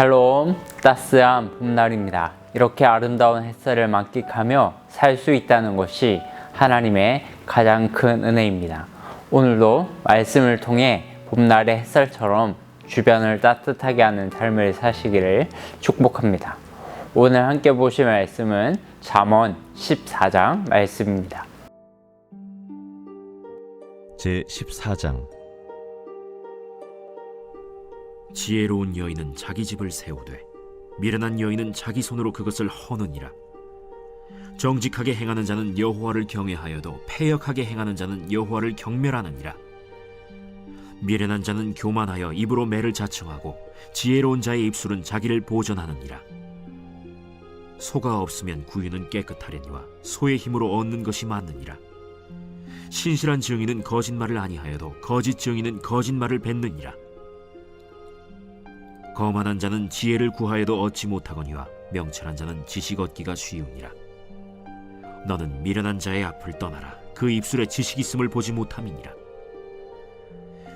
샬롬 따스한 봄날입니다. 이렇게 아름다운 햇살을 만끽하며 살 수 있다는 것이 하나님의 가장 큰 은혜입니다. 오늘도 말씀을 통해 봄날의 햇살처럼 주변을 따뜻하게 하는 삶을 사시기를 축복합니다. 오늘 함께 보실 말씀은 잠언 14장 말씀입니다. 제 14장 지혜로운 여인은 자기 집을 세우되 미련한 여인은 자기 손으로 그것을 허느니라. 정직하게 행하는 자는 여호와를 경외하여도 패역하게 행하는 자는 여호와를 경멸하느니라. 미련한 자는 교만하여 입으로 매를 자청하고 지혜로운 자의 입술은 자기를 보전하느니라. 소가 없으면 구유는 깨끗하려니와 소의 힘으로 얻는 것이 많느니라. 신실한 증인은 거짓말을 아니하여도 거짓 증인은 거짓말을 뱉느니라 거만한 자는 지혜를 구하여도 얻지 못하거니와 명철한 자는 지식 얻기가 쉬우니라. 너는 미련한 자의 앞을 떠나라. 그 입술에 지식 있음을 보지 못함이니라.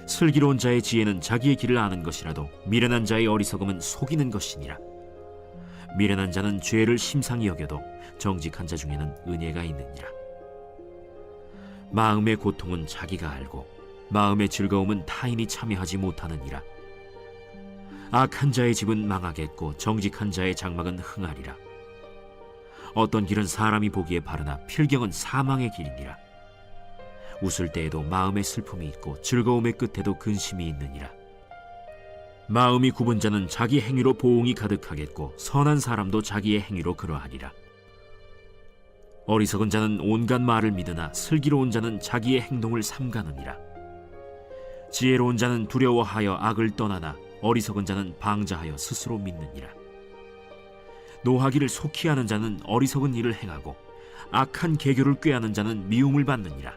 슬기로운 자의 지혜는 자기의 길을 아는 것이라도 미련한 자의 어리석음은 속이는 것이니라. 미련한 자는 죄를 심상히 여겨도 정직한 자 중에는 은혜가 있느니라. 마음의 고통은 자기가 알고 마음의 즐거움은 타인이 참여하지 못하느니라. 악한 자의 집은 망하겠고 정직한 자의 장막은 흥하리라. 어떤 길은 사람이 보기에 바르나 필경은 사망의 길이니라. 웃을 때에도 마음에 슬픔이 있고 즐거움의 끝에도 근심이 있느니라. 마음이 굽은 자는 자기 행위로 보응이 가득하겠고 선한 사람도 자기의 행위로 그러하리라. 어리석은 자는 온갖 말을 믿으나 슬기로운 자는 자기의 행동을 삼가느니라. 지혜로운 자는 두려워하여 악을 떠나나 어리석은 자는 방자하여 스스로 믿느니라. 노하기를 속히 하는 자는 어리석은 일을 행하고 악한 계교를 꾀하는 자는 미움을 받느니라.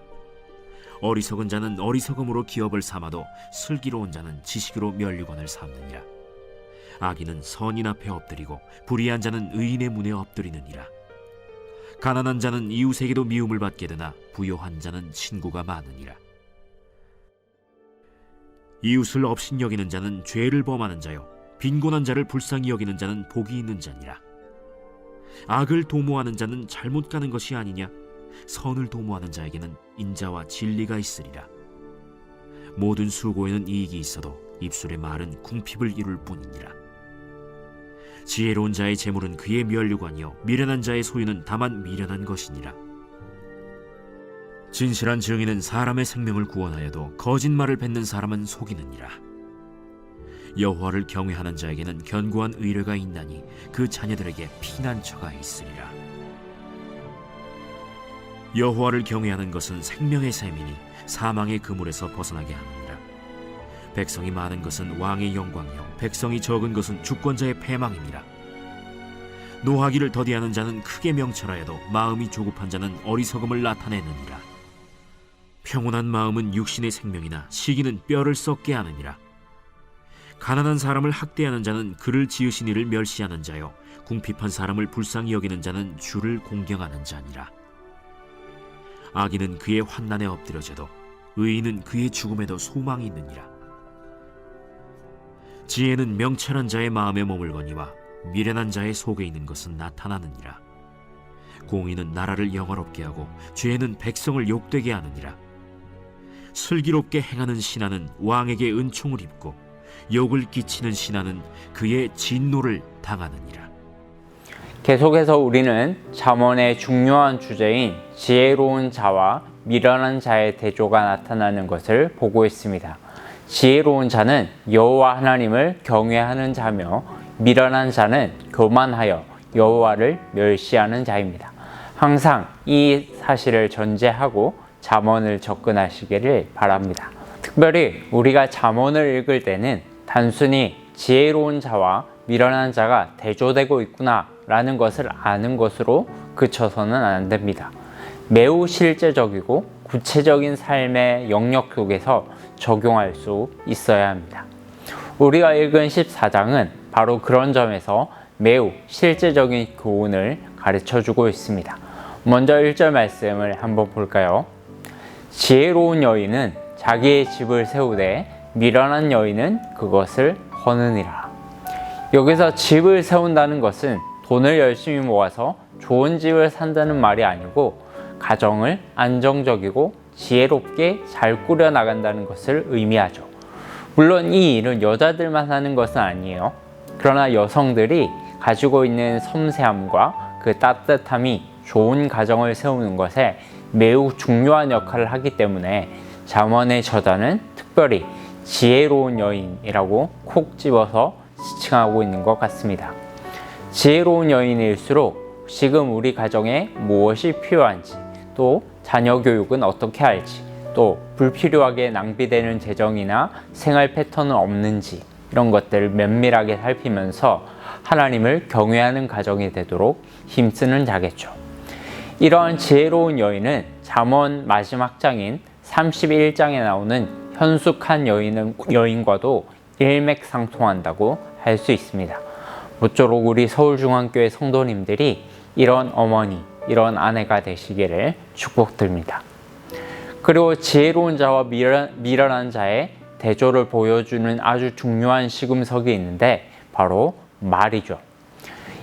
어리석은 자는 어리석음으로 기업을 삼아도 슬기로운 자는 지식으로 멸류관을 삼느니라. 악인은 선인 앞에 엎드리고 불의한 자는 의인의 문에 엎드리느니라. 가난한 자는 이웃에게도 미움을 받게 되나 부요한 자는 친구가 많으니라. 이웃을 업신 여기는 자는 죄를 범하는 자요 빈곤한 자를 불쌍히 여기는 자는 복이 있는 자니라. 악을 도모하는 자는 잘못 가는 것이 아니냐? 선을 도모하는 자에게는 인자와 진리가 있으리라. 모든 수고에는 이익이 있어도 입술의 말은 궁핍을 이룰 뿐이니라. 지혜로운 자의 재물은 그의 면류관이요 미련한 자의 소유는 다만 미련한 것이니라 진실한 증인은 사람의 생명을 구원하여도 거짓말을 뱉는 사람은 속이느니라. 여호와를 경외하는 자에게는 견고한 의뢰가 있나니 그 자녀들에게 피난처가 있으리라. 여호와를 경외하는 것은 생명의 셈이니 사망의 그물에서 벗어나게 하느니라. 백성이 많은 것은 왕의 영광이요 백성이 적은 것은 주권자의 패망이니라. 노하기를 더디하는 자는 크게 명철하여도 마음이 조급한 자는 어리석음을 나타내느니라. 평온한 마음은 육신의 생명이나 시기는 뼈를 썩게 하느니라. 가난한 사람을 학대하는 자는 그를 지으신 이를 멸시하는 자요 궁핍한 사람을 불쌍히 여기는 자는 주를 공경하는 자니라. 악인은 그의 환난에 엎드려져도 의인은 그의 죽음에도 소망이 있느니라. 지혜는 명철한 자의 마음에 머물거니와 미련한 자의 속에 있는 것은 나타나느니라. 공의는 나라를 영화롭게 하고 죄는 백성을 욕되게 하느니라. 슬기롭게 행하는 신하는 왕에게 은총을 입고 욕을 끼치는 신하는 그의 진노를 당하느니라. 계속해서 우리는 잠언의 중요한 주제인 지혜로운 자와 미련한 자의 대조가 나타나는 것을 보고 있습니다. 지혜로운 자는 여호와 하나님을 경외하는 자며 미련한 자는 교만하여 여호와를 멸시하는 자입니다. 항상 이 사실을 전제하고 잠언을 접근하시기를 바랍니다. 특별히 우리가 잠언을 읽을 때는 단순히 지혜로운 자와 미련한 자가 대조되고 있구나라는 것을 아는 것으로 그쳐서는 안 됩니다. 매우 실제적이고 구체적인 삶의 영역 속에서 적용할 수 있어야 합니다. 우리가 읽은 14장은 바로 그런 점에서 매우 실제적인 교훈을 가르쳐 주고 있습니다. 먼저 1절 말씀을 한번 볼까요? 지혜로운 여인은 자기의 집을 세우되 미련한 여인은 그것을 허느니라. 여기서 집을 세운다는 것은 돈을 열심히 모아서 좋은 집을 산다는 말이 아니고 가정을 안정적이고 지혜롭게 잘 꾸려 나간다는 것을 의미하죠. 물론 이 일은 여자들만 하는 것은 아니에요. 그러나 여성들이 가지고 있는 섬세함과 그 따뜻함이 좋은 가정을 세우는 것에 매우 중요한 역할을 하기 때문에 잠언의 저자는 특별히 지혜로운 여인이라고 콕 집어서 지칭하고 있는 것 같습니다. 지혜로운 여인일수록 지금 우리 가정에 무엇이 필요한지 또 자녀 교육은 어떻게 할지 또 불필요하게 낭비되는 재정이나 생활 패턴은 없는지 이런 것들을 면밀하게 살피면서 하나님을 경외하는 가정이 되도록 힘쓰는 자겠죠. 이러한 지혜로운 여인은 잠언 마지막 장인 31장에 나오는 현숙한 여인은, 여인과도 일맥상통한다고 할 수 있습니다. 모쪼록 우리 서울중앙교회 성도님들이 이런 어머니, 이런 아내가 되시기를 축복드립니다. 그리고 지혜로운 자와 미련, 미련한 자의 대조를 보여주는 아주 중요한 시금석이 있는데 바로 말이죠.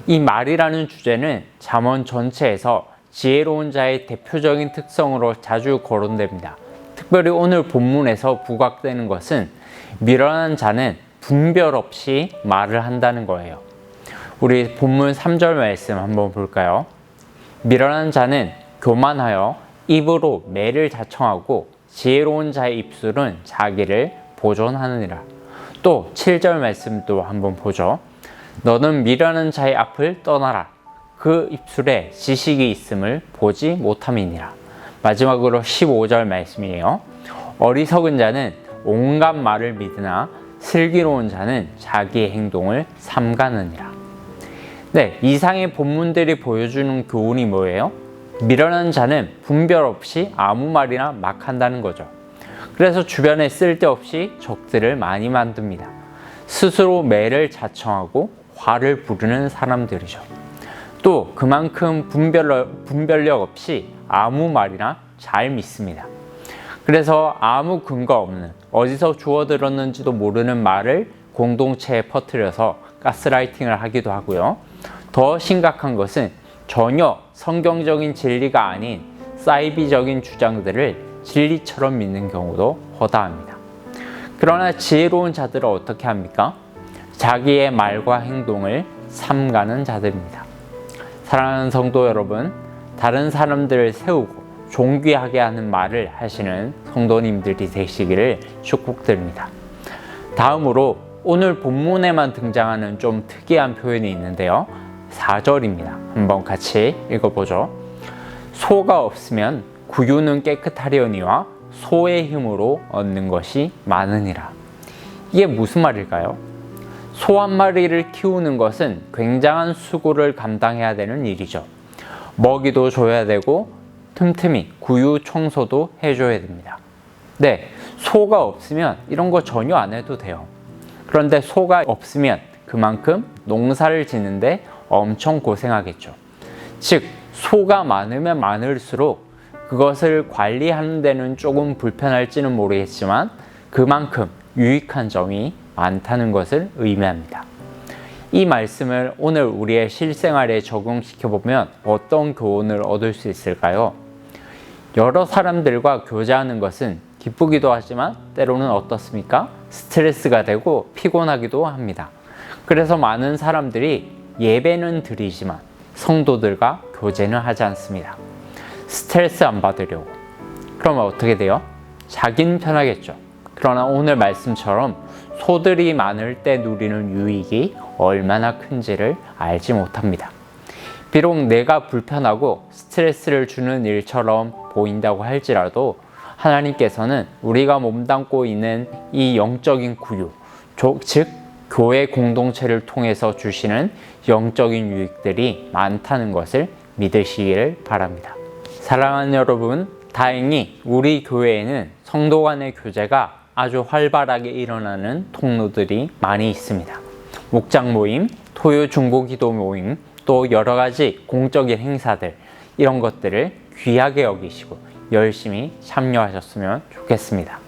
이 말이라는 주제는 잠언 전체에서 지혜로운 자의 대표적인 특성으로 자주 거론됩니다. 특별히 오늘 본문에서 부각되는 것은 미련한 자는 분별 없이 말을 한다는 거예요. 우리 본문 3절 말씀 한번 볼까요? 미련한 자는 교만하여 입으로 매를 자청하고 지혜로운 자의 입술은 자기를 보존하느니라. 또 7절 말씀도 한번 보죠. 너는 미련한 자의 앞을 떠나라. 그 입술에 지식이 있음을 보지 못함이니라. 마지막으로 15절 말씀이에요. 어리석은 자는 온갖 말을 믿으나 슬기로운 자는 자기의 행동을 삼가느니라. 네, 이상의 본문들이 보여주는 교훈이 뭐예요? 미련한 자는 분별 없이 아무 말이나 막 한다는 거죠. 그래서 주변에 쓸데없이 적들을 많이 만듭니다. 스스로 매를 자청하고 화를 부르는 사람들이죠. 또 그만큼 분별, 분별력 없이 아무 말이나 잘 믿습니다. 그래서 아무 근거 없는 어디서 주워 들었는지도 모르는 말을 공동체에 퍼뜨려서 가스라이팅을 하기도 하고요. 더 심각한 것은 전혀 성경적인 진리가 아닌 사이비적인 주장들을 진리처럼 믿는 경우도 허다합니다. 그러나 지혜로운 자들은 어떻게 합니까? 자기의 말과 행동을 삼가는 자들입니다. 사랑하는 성도 여러분, 다른 사람들을 세우고 존귀하게 하는 말을 하시는 성도님들이 되시기를 축복드립니다. 다음으로 오늘 본문에만 등장하는 좀 특이한 표현이 있는데요. 4절입니다. 한번 같이 읽어보죠. 소가 없으면 구유는 깨끗하려니와 소의 힘으로 얻는 것이 많으니라. 이게 무슨 말일까요? 소 한 마리를 키우는 것은 굉장한 수고를 감당해야 되는 일이죠. 먹이도 줘야 되고 틈틈이 구유 청소도 해줘야 됩니다. 네, 소가 없으면 이런 거 전혀 안 해도 돼요. 그런데 소가 없으면 그만큼 농사를 짓는데 엄청 고생하겠죠. 즉, 소가 많으면 많을수록 그것을 관리하는 데는 조금 불편할지는 모르겠지만 그만큼 유익한 점이 많다는 것을 의미합니다. 이 말씀을 오늘 우리의 실생활에 적용시켜 보면 어떤 교훈을 얻을 수 있을까요? 여러 사람들과 교제하는 것은 기쁘기도 하지만 때로는 어떻습니까? 스트레스가 되고 피곤하기도 합니다. 그래서 많은 사람들이 예배는 드리지만 성도들과 교제는 하지 않습니다. 스트레스 안 받으려고. 그러면 어떻게 돼요? 자기는 편하겠죠. 그러나 오늘 말씀처럼 소들이 많을 때 누리는 유익이 얼마나 큰지를 알지 못합니다. 비록 내가 불편하고 스트레스를 주는 일처럼 보인다고 할지라도 하나님께서는 우리가 몸담고 있는 이 영적인 구유, 즉 교회 공동체를 통해서 주시는 영적인 유익들이 많다는 것을 믿으시기를 바랍니다. 사랑하는 여러분, 다행히 우리 교회에는 성도 간의 교제가 아주 활발하게 일어나는 통로들이 많이 있습니다. 목장 모임, 토요 중보 기도 모임, 또 여러 가지 공적인 행사들 이런 것들을 귀하게 여기시고 열심히 참여하셨으면 좋겠습니다.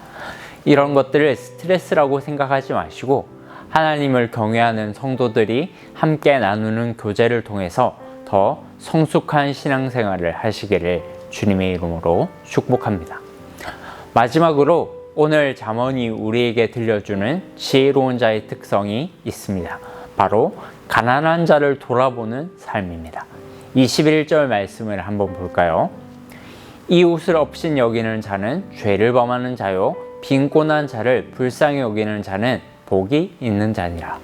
이런 것들을 스트레스라고 생각하지 마시고 하나님을 경외하는 성도들이 함께 나누는 교제를 통해서 더 성숙한 신앙생활을 하시기를 주님의 이름으로 축복합니다. 마지막으로 오늘 잠언이 우리에게 들려주는 지혜로운 자의 특성이 있습니다. 바로 가난한 자를 돌아보는 삶입니다. 21절 말씀을 한번 볼까요? 이웃을 없인 여기는 자는 죄를 범하는 자요 빈곤한 자를 불쌍히 여기는 자는 복이 있는 자니라.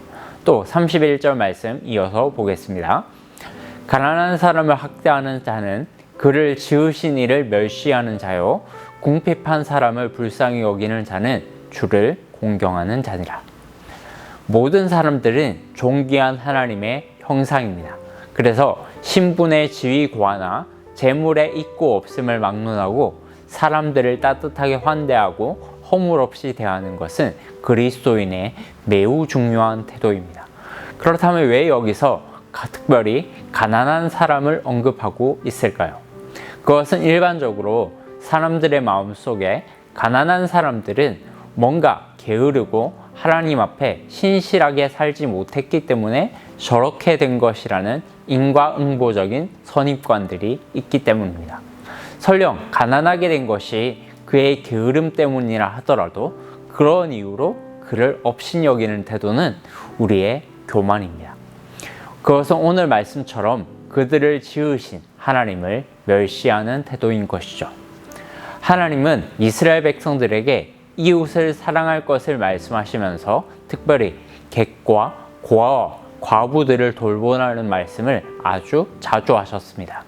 또 31절 말씀 이어서 보겠습니다. 가난한 사람을 학대하는 자는 그를 지으신 이를 멸시하는 자요 궁핍한 사람을 불쌍히 여기는 자는 주를 공경하는 자니라. 모든 사람들은 존귀한 하나님의 형상입니다. 그래서 신분의 지위 고하나 재물의 있고 없음을 막론하고 사람들을 따뜻하게 환대하고 허물 없이 대하는 것은 그리스도인의 매우 중요한 태도입니다. 그렇다면 왜 여기서 특별히 가난한 사람을 언급하고 있을까요? 그것은 일반적으로 사람들의 마음 속에 가난한 사람들은 뭔가 게으르고 하나님 앞에 신실하게 살지 못했기 때문에 저렇게 된 것이라는 인과응보적인 선입관들이 있기 때문입니다. 설령 가난하게 된 것이 그의 게으름 때문이라 하더라도 그런 이유로 그를 업신여기는 태도는 우리의 교만입니다. 그것은 오늘 말씀처럼 그들을 지으신 하나님을 멸시하는 태도인 것이죠. 하나님은 이스라엘 백성들에게 이웃을 사랑할 것을 말씀하시면서 특별히 객과 고아와 과부들을 돌보라는 말씀을 아주 자주 하셨습니다.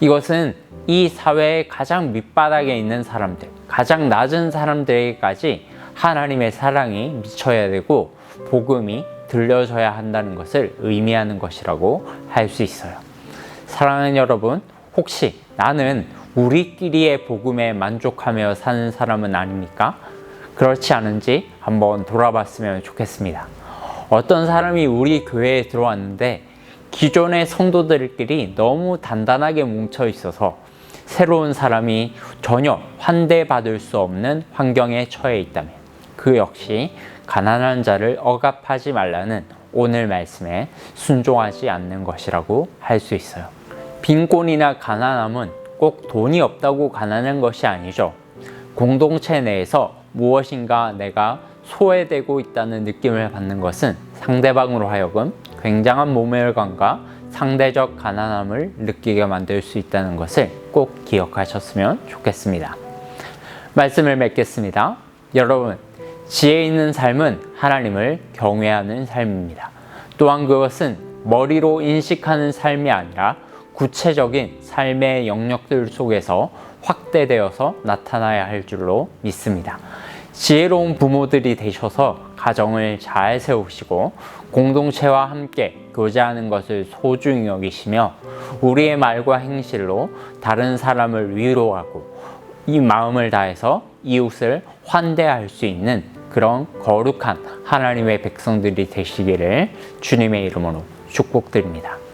이것은 이 사회의 가장 밑바닥에 있는 사람들, 가장 낮은 사람들에게까지 하나님의 사랑이 미쳐야 되고 복음이 들려져야 한다는 것을 의미하는 것이라고 할 수 있어요. 사랑하는 여러분, 혹시 나는 우리끼리의 복음에 만족하며 사는 사람은 아닙니까? 그렇지 않은지 한번 돌아봤으면 좋겠습니다. 어떤 사람이 우리 교회에 들어왔는데 기존의 성도들끼리 너무 단단하게 뭉쳐 있어서 새로운 사람이 전혀 환대받을 수 없는 환경에 처해 있다면 그 역시 가난한 자를 억압하지 말라는 오늘 말씀에 순종하지 않는 것이라고 할 수 있어요. 빈곤이나 가난함은 꼭 돈이 없다고 가난한 것이 아니죠. 공동체 내에서 무엇인가 내가 소외되고 있다는 느낌을 받는 것은 상대방으로 하여금 굉장한 모멸감과 상대적 가난함을 느끼게 만들 수 있다는 것을 꼭 기억하셨으면 좋겠습니다. 말씀을 맺겠습니다. 여러분, 지혜 있는 삶은 하나님을 경외하는 삶입니다. 또한 그것은 머리로 인식하는 삶이 아니라 구체적인 삶의 영역들 속에서 확대되어서 나타나야 할 줄로 믿습니다. 지혜로운 부모들이 되셔서 가정을 잘 세우시고 공동체와 함께 교제하는 것을 소중히 여기시며 우리의 말과 행실로 다른 사람을 위로하고 이 마음을 다해서 이웃을 환대할 수 있는 그런 거룩한 하나님의 백성들이 되시기를 주님의 이름으로 축복드립니다.